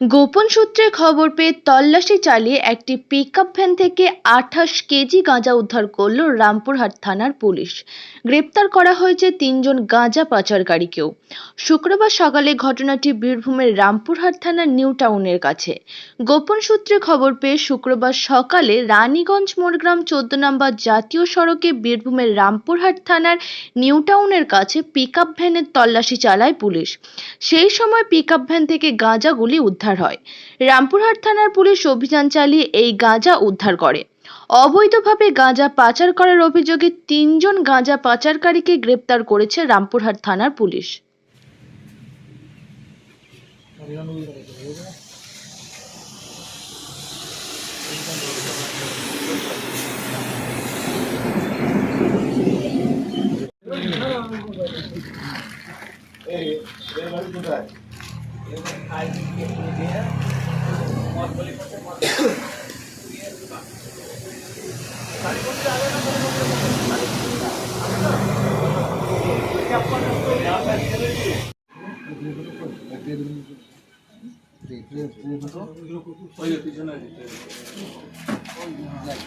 গোপন সূত্রে খবর পেয়ে তল্লাশি চালিয়ে একটি পিকআপ ভ্যান থেকে আঠাশ কেজি গাঁজা উদ্ধার করল রামপুরহাট থানার পুলিশ। গ্রেপ্তার করা হয়েছে তিনজন গাঁজা পাচারকারীকেও। শুক্রবার সকালে ঘটনাটি বীরভূমের রামপুরহাট থানার নিউ টাউনের কাছে। গোপন সূত্রে খবর পেয়ে শুক্রবার সকালে রানীগঞ্জ মোড়গ্রাম চোদ্দ নম্বর জাতীয় সড়কে বীরভূমের রামপুরহাট থানার নিউ টাউনের কাছে পিকআপ ভ্যানের তল্লাশি চালায় পুলিশ। সেই সময় পিকআপ ভ্যান থেকে গাঁজাগুলি উদ্ধার হয়। রামপুরহাট থানার পুলিশ অভিযান চালিয়ে এই গাঁজা উদ্ধার করে। অবৈধভাবে গাঁজা পাচার করার অভিযোগে তিনজন গাঁজা পাচারকারীকে গ্রেপ্তার করেছে রামপুরহাট থানার পুলিশ। আছে।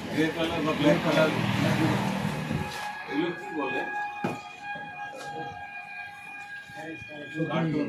গ্রে কালার বা ব্ল্যাক কালার এগুলো কি বলে কার্টুন প্লাস্টিক কার্টুন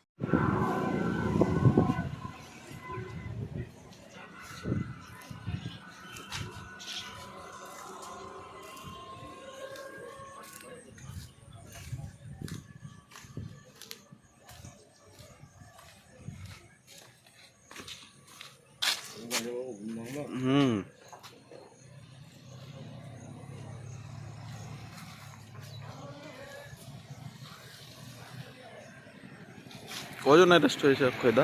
হুম। কজন অ্যারেস্ট হয়েছে অক্ষয়দা